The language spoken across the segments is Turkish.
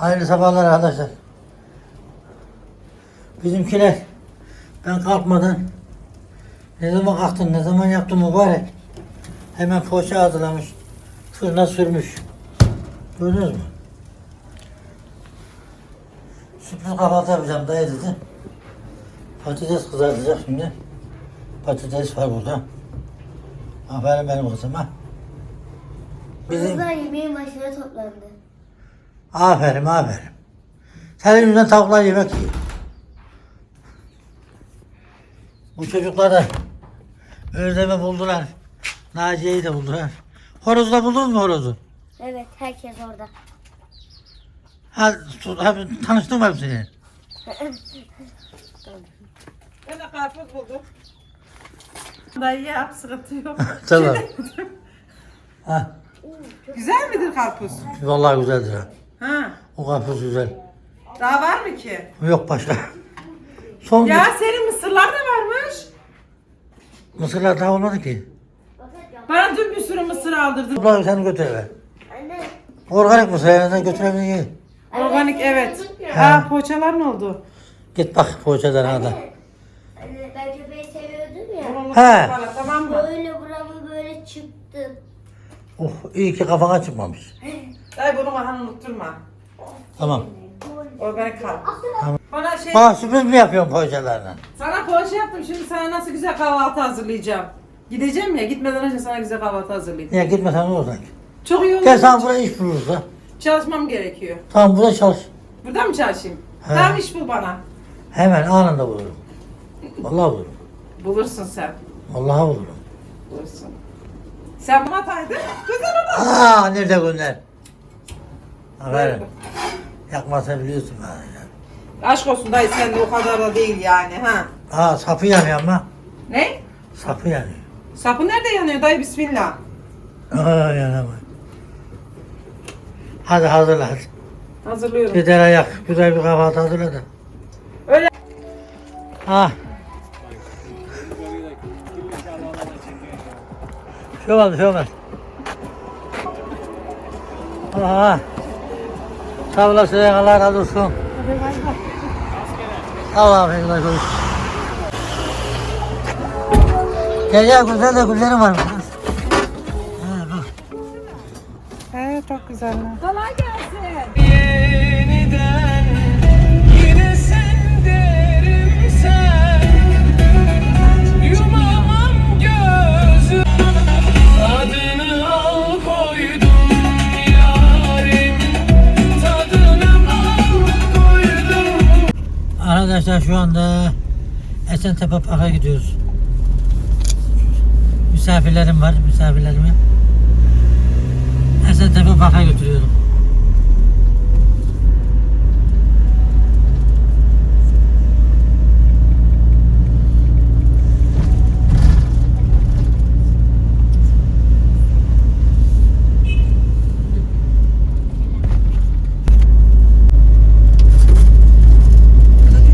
Hayırlı sabahlar arkadaşlar. Bizimkiler ben kalkmadan ne zaman kalktın, ne zaman yaptın mübarek. Hemen poğaça hazırlamış. Fırına sürmüş. Gördünüz mü? Sürpriz kahvaltı yapacağım dayı dedi. Patates kızartacak şimdi. Patates var burada. Aferin benim kızıma. Bizim... Kızlar yemeğin başına toplandı. Aferin aferin. Senin yüzünden tavuklar yemek yiyor. Bu çocuklar da Özlem'i buldular. Naciye'yi de buldular. Horozu da buldunuz mu horozu? Evet herkes orada. Ha, su- ha, tanıştın mı hepsini? Ben de karpuz buldum. Dayı yap sıkıntı yok. tamam. ha, Güzel midir karpuz? vallahi güzeldir ha. Ha. O karpuz güzel. Daha var mı ki? Yok başka. Son Ya senin mısırlar da varmış. mısırlar daha olmadı ki. Bana dün bir sürü mısır aldırdın. Abla sen götür eve. Anne. Organik mısır yani götürebilirsin. Organik evet. Ha. Ha poğaçalar ne oldu? Git bak poğaçadan hadi. Anne ben köpeği seviyordum ya. Onu He. bana, Tamam mı? Böyle buramı böyle çıktı. Oh iyi ki kafana çıkmamış. Dayı bunu bana unutturma. Tamam. Organik karpuz. Bana şey, Bana sürpriz mi yapıyorsun poğaçalarla? sana poğaça yaptım. Şimdi sana nasıl güzel kahvaltı hazırlayacağım. Gideceğim ya. Gitmeden önce sana güzel kahvaltı hazırlayayım. Niye gitmesen ne olacak? Çok iyi olur. Gel sen buraya iş buluruz da. Çalışmam gerekiyor. Tamam burada çalış. Burada mı çalışayım? He. Tamam iş bul bana. Hemen anında bulurum. Vallahi bulurum. Bulursun sen. Vallahi bulurum. Bulursun. Sen bana. Güzel olur. Aa nerede günler? Aferin. Yakmasa biliyorsun ya. Aşk olsun dayı sen de o kadar da değil yani ha. Aa sapı yanıyor ama. Ne? Sapı yanıyor. Sapı nerede yanıyor dayı bismillah. Aa yanamıyor. Hadi hazırla hadi. Hazırlıyorum. Gider ayak. Güzel bir kahvaltı hazırla da. Öyle. Ha. Şey olmaz, şey olmaz. Aha. Sağ olasın, Allah razı olsun. Sağ ol abi, güzel konuş. Gel gel, güzel de güllerim var. Ha, bak. He çok güzel. Kolay gelsin. Yeniden Arkadaşlar şu anda Esentepe Park'a gidiyoruz. Misafirlerim var, misafirlerimi. Esentepe Park'a götürüyorum.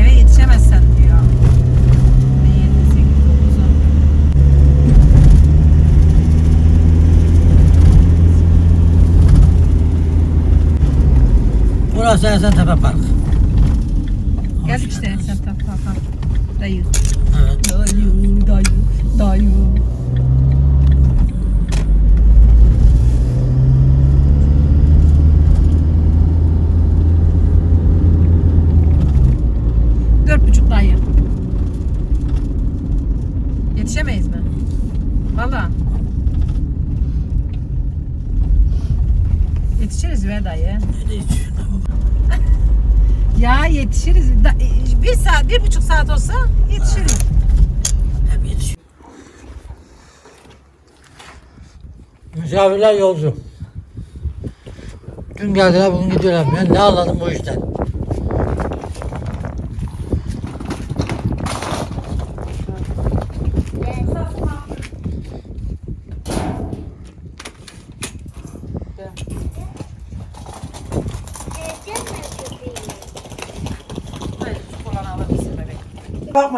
Eve yetişemezsen diyor. Burası Esentepe Park. Geldik işte sen tak tak tak. Dayı. Evet. Dayı, dayı, dayı. Dört buçuk dayı. Yetişemeyiz mi? Valla. Yetişiriz be dayı. Nereye içiyorsun? Ya yetişiriz. Da- Bir saat, bir buçuk saat olsa yetişiriz. Hep yetişiyor. Misafirler yolcu. Dün geldiler, bugün gidiyorlar. Ben ne anladım bu işten?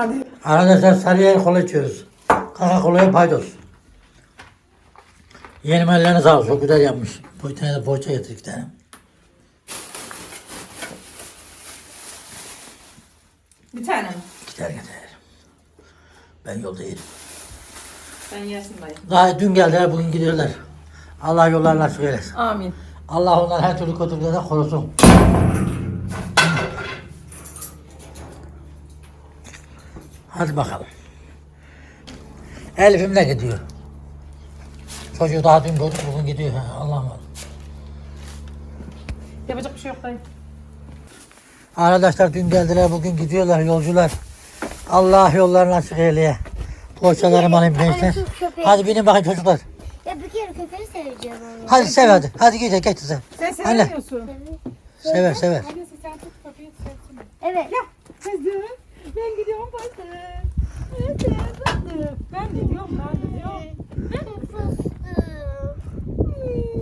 olmadı. Arkadaşlar sarıya kola içiyoruz. Kaka kolaya paydos. Yeğenim ellerine sağlık. Çok güzel yapmış. Bu tane de poğaça getirdik tane. Bir tane mi? İki tane getir. Ben yolda yerim. Ben yersin dayı. Daha dün geldiler bugün gidiyorlar. Allah yollarına açık eylesin. Amin. Allah onları her türlü kötülüklerden korusun. Hadi bakalım. Elif'im de gidiyor. Çocuğu daha dün gördük bugün gidiyor. Allah'ım. Yapacak bir şey yok dayı. Arkadaşlar dün geldiler bugün gidiyorlar yolcular. Allah yollarını açık eyleye. Poğaçalarımı alayım gençler. köpeği- Hadi binin bakayım çocuklar. Ya bir kere köpeği seveceğim onu. Hadi sev hadi. Hadi git geç sen. Sen Anne. sevmiyorsun. Sever sever. Annesi sen tut kapıyı sevsin. Evet. Kızım ben gidiyorum pazar. Ben gidiyorum. Ben gidiyorum. Fıstık.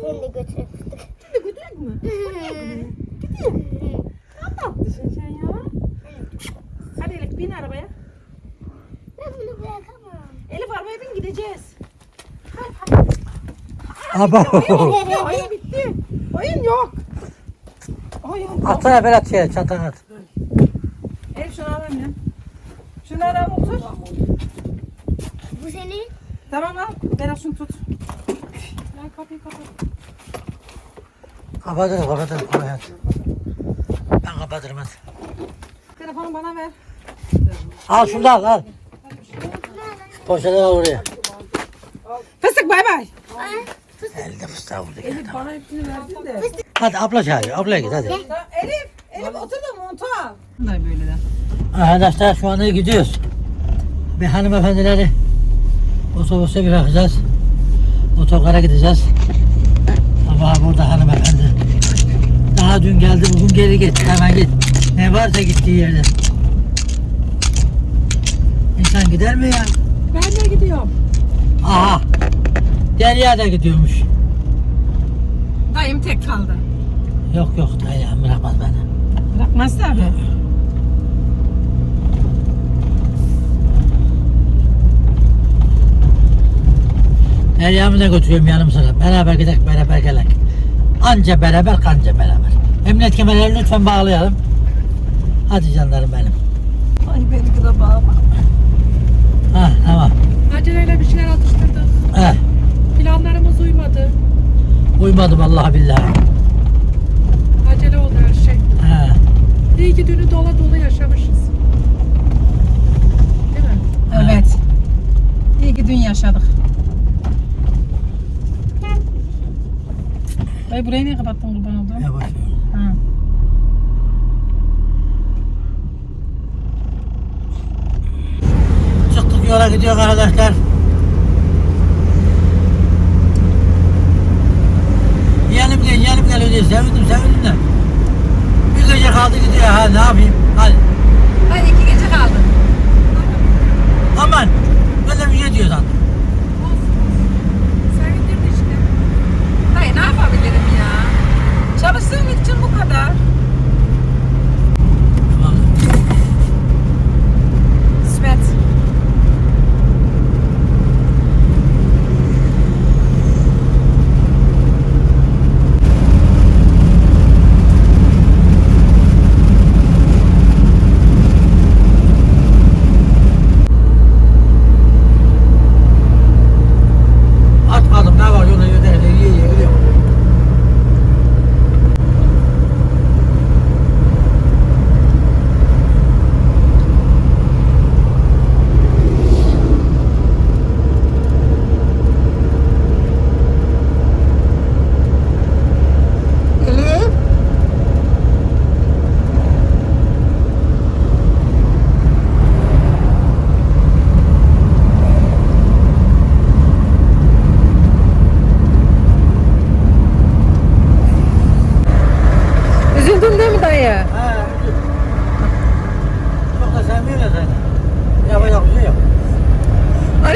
Seni de götürek fıstık. Şimdi gidiyor mu? Ne tatlısın sen ya? Hadi Elif bin arabaya. Ben bunu bırakamam. Elif arabaya bin gideceğiz. Aba. Oyun bitti. Oyun yok. Oyun yok. Atsana Berat şeye çantana at. Elif şunu alayım ya. Şunu araba otur. Bu senin. Tamam al. Berat şunu tut. Ya kapıyı kapat. Kapatırım kapatırım. Hayat. Ben kapatırım hadi. Telefonu bana ver. Al şunu da al al. Poşetleri al oraya. Fıstık bay bay. Elde fıstığa vurdu. Elif bana hepsini verdin de. Hadi abla çağırıyor. Ablaya git hadi. Elif. Elif otur da montu al. Böyle de. Arkadaşlar şu anda gidiyoruz. Bir hanımefendileri otobüse bırakacağız. Otogara gideceğiz. Ama burada hanımefendi. Daha dün geldi bugün geri git. Hemen git. Ne varsa gittiği yerde. İnsan gider mi ya? Ben de gidiyorum. Aha. Derya da gidiyormuş. Dayım tek kaldı. Yok yok Derya bırakmaz beni. Bırakmaz tabi. Derya'mı da götürüyorum yanım sıra. Beraber gidelim, beraber gelelim. Anca beraber, kanca beraber. Emniyet kemerleri lütfen bağlayalım. Hadi canlarım benim. Ay beni de bağlama. Ha tamam. Aceleyle bir şeyler atıştırdık. He, Planlarımız uymadı. uymadım Allah billahi. Acele oldu her şey. He. İyi ki dünü dola dolu yaşamışız. Değil mi? Evet. İyi ki dün yaşadık. Dayı burayı niye kapattın kurban olduğum? Yavaş. Ha. Çıktık yola gidiyor arkadaşlar. Yeğenim gel, yeğenim geliyor diye sevindim, sevindim de. Bir gece kaldı gidiyor ha ne yapayım? Hadi. Hadi iki gece kaldı. Aman. Ben de bir şey diyor zaten. Sevindirdi işte. Dayı ne yapabilirim ya? Çalıştığım için bu kadar. Tamam. İsmet. Atmadım ne var yolda yolda yolda iyi iyi gidiyor. Elif. Üzüldün değil mi dayı? Ha, üzül. Çok da sevmiyorlar seni. Yapacak bir şey yok. Onun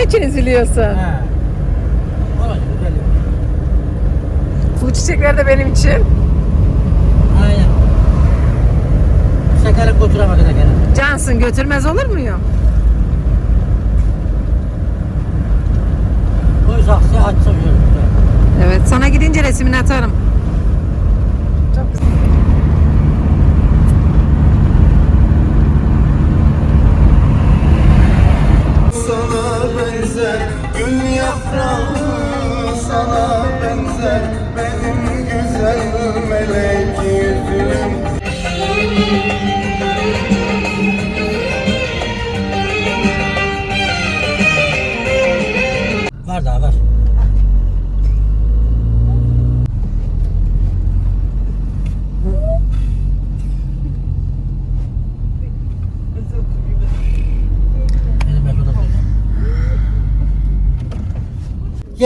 güzel yok. Bu çiçekler de benim için. Aynen. Şekerim götüremedi de gene. Cansın götürmez olur muyum? Koy saksıya şöyle. Evet sana gidince resmini atarım. Çok güzel.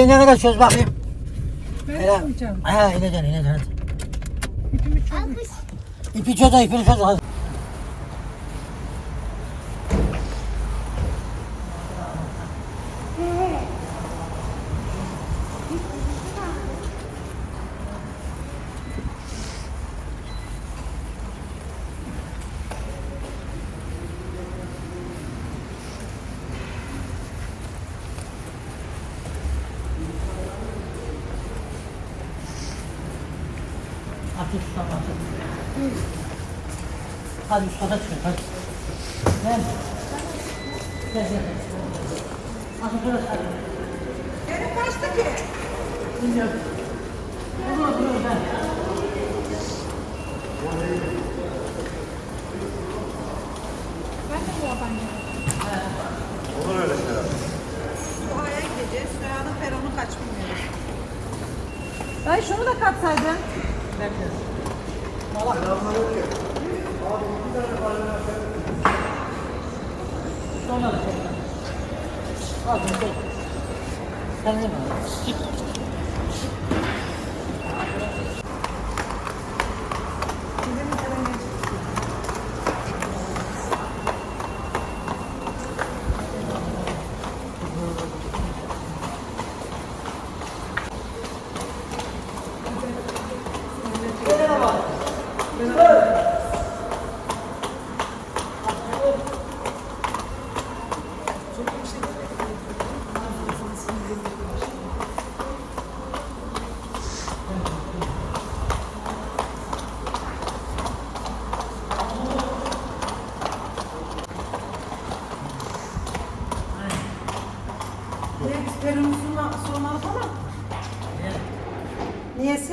Yengene de çöz bakayım. Ben Hele. koyacağım. He ineceksin ineceksin hadi. İpimi. Alkış. İpi çöz ipini çöz hadi. Atış tamam atış. Hadi üst kata çıkın hadi. Gel. Gel gel. Hadi şurası hadi. Benim kaçtı ki? Bilmiyorum. Dur dur dur ben. Ben de bu adam Duha'ya gideceğiz. Süha'nın peronu kaç bilmiyorum. Dayı şunu da katsaydın. Sonra da sonra. Al bunu. Sen mi? Niye biz peronu sorma- sormalık ama?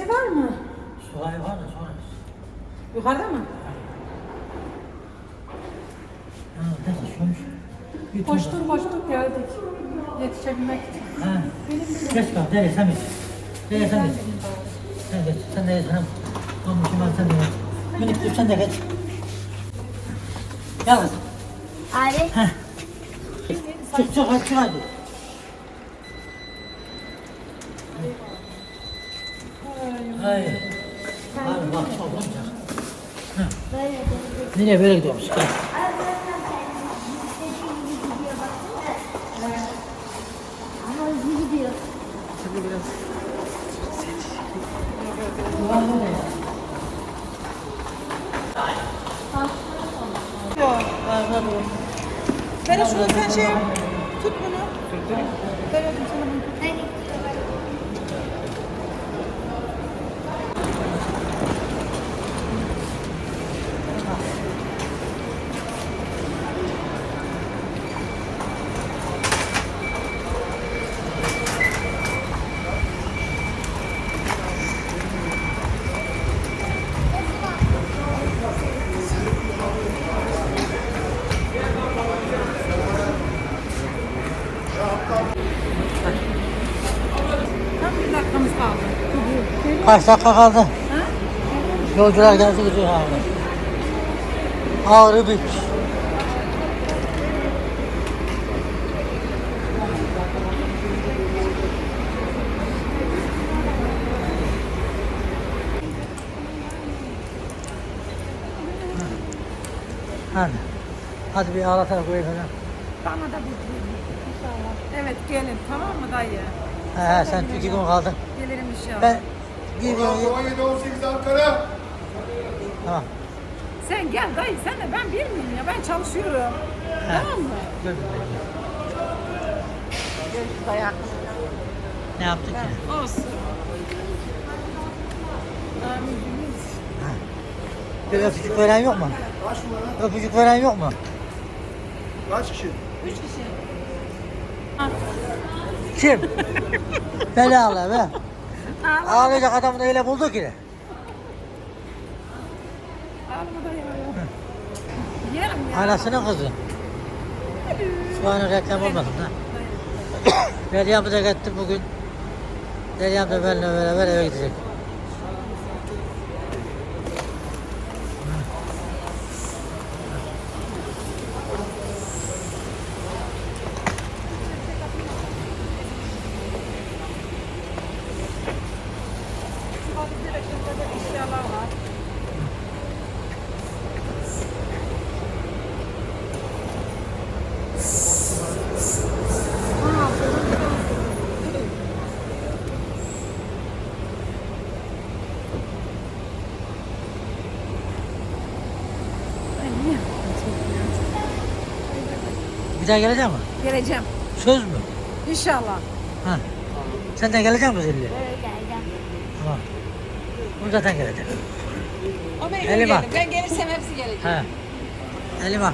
Niyesi var mı? Sulayı var da sonra. Yukarıda mı? Ha, neyse şuymuş. Bir tur Koştur koştur geldik. Yetişebilmek için. Ha. Geç kal, nereye sen geç. Nereye sen geç. Sen geç, sen de geç hanım. Olmuşum ben sen de geç. Minik dur sen de geç. Kızım. Abi. Çık çık hadi çık hadi. Hayır. Abi bak çok olacak. Nereye böyle gidiyormuş? Gel. Hadi oğlum. Peri şunu sen şey. Tut bunu. Ben Kaç dakika kaldı? Yolcular geldi gidiyor abi. Ağrı bitmiş. Hadi. Hadi bir ağlatarak koyayım falan. Bana da bir inşallah. Evet gelin tamam mı dayı? He he sen iki gün kaldın. Gelirim inşallah. Ben gidiyorum. 17 18 Ankara. Tamam. Sen gel dayı sen de ben bilmiyorum ya ben çalışıyorum. Tamam mı? Gördüm. Dayak. Ne yaptık ki? Olsun. Bir öpücük veren yok mu? Kaç numara? Öpücük veren yok mu? Kaç kişi? Üç kişi. Kim? Beni ağla be. Ağlayacak adamı da öyle buldu ki. Ağlama dayı. Yerim ya. Anasının kızı. Şu an reklam olmasın ha. Meryem'i de gitti bugün. Meryem de benimle beraber eve gidecek. Bir daha gelecek mi? Geleceğim. Söz mü? İnşallah. Ha. Sen de gelecek misin Zilli? Böyle geleceğim. Tamam. Bu zaten gelecek. O benim geldim. Ben gelirsem hepsi gelecek. Ha. Elima.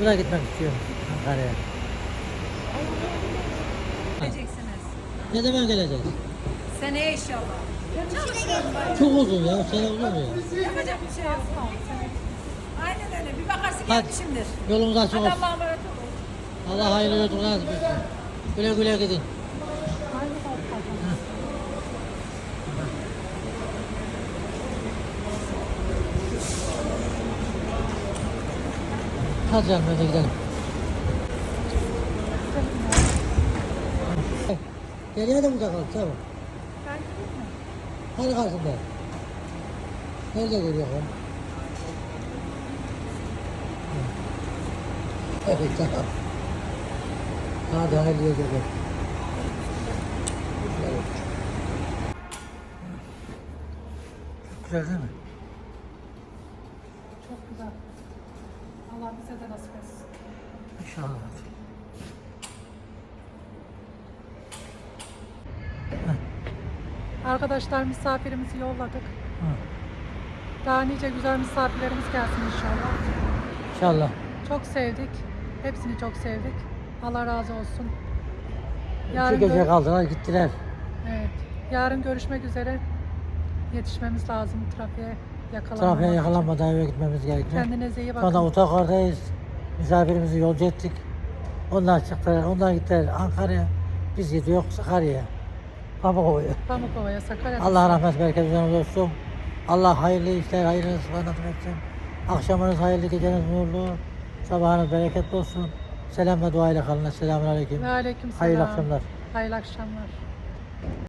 Bu da gitmek istiyor Ankara'ya. Geleceksiniz. Ne zaman geleceğiz? Seneye inşallah. Çok uzun ya. Sene uzun ya. Yapacak bir şey yok. Aynen öyle. Bir bakarsın Hadi. gelmişimdir. Yolunuz açık Hadi olsun. Allah'a emanet olun. Allah hayırlı yolculuk nasip etsin. Güle güle gidin. Hadi canım hadi gidelim. Geriye de burada kalk tamam. Hani karşında? Nerede görüyor Evet tamam. Hadi hayırlı yolculuk. Çok güzel değil mi? Çok güzel. Allah bize de nasip etsin. İnşallah. Arkadaşlar misafirimizi yolladık. Hı. Daha nice güzel misafirlerimiz gelsin inşallah. İnşallah. Çok sevdik. Hepsini çok sevdik. Allah razı olsun. İki Yarın, gece gör- kaldılar gittiler. evet. Yarın görüşmek üzere. Yetişmemiz lazım trafiğe yakalanmamak Trafiğe yakalanmadan eve gitmemiz gerekiyor. Kendinize iyi bakın. anda otogardayız. Misafirimizi yolcu ettik. Onlar çıktılar, onlar gittiler Ankara'ya. Biz gidiyoruz Sakarya'ya. Pamukova'ya. Pamukova'ya, Sakarya'da. Allah rahmet üzerinize olsun. Allah hayırlı işler, hayırlı rızıklar nasip etsin. Akşamınız hayırlı, geceniz nurlu. Sabahınız bereketli olsun. Selam ve dua ile kalın. Selamun aleyküm. Ve aleyküm selam. Hayırlı akşamlar. Hayırlı akşamlar.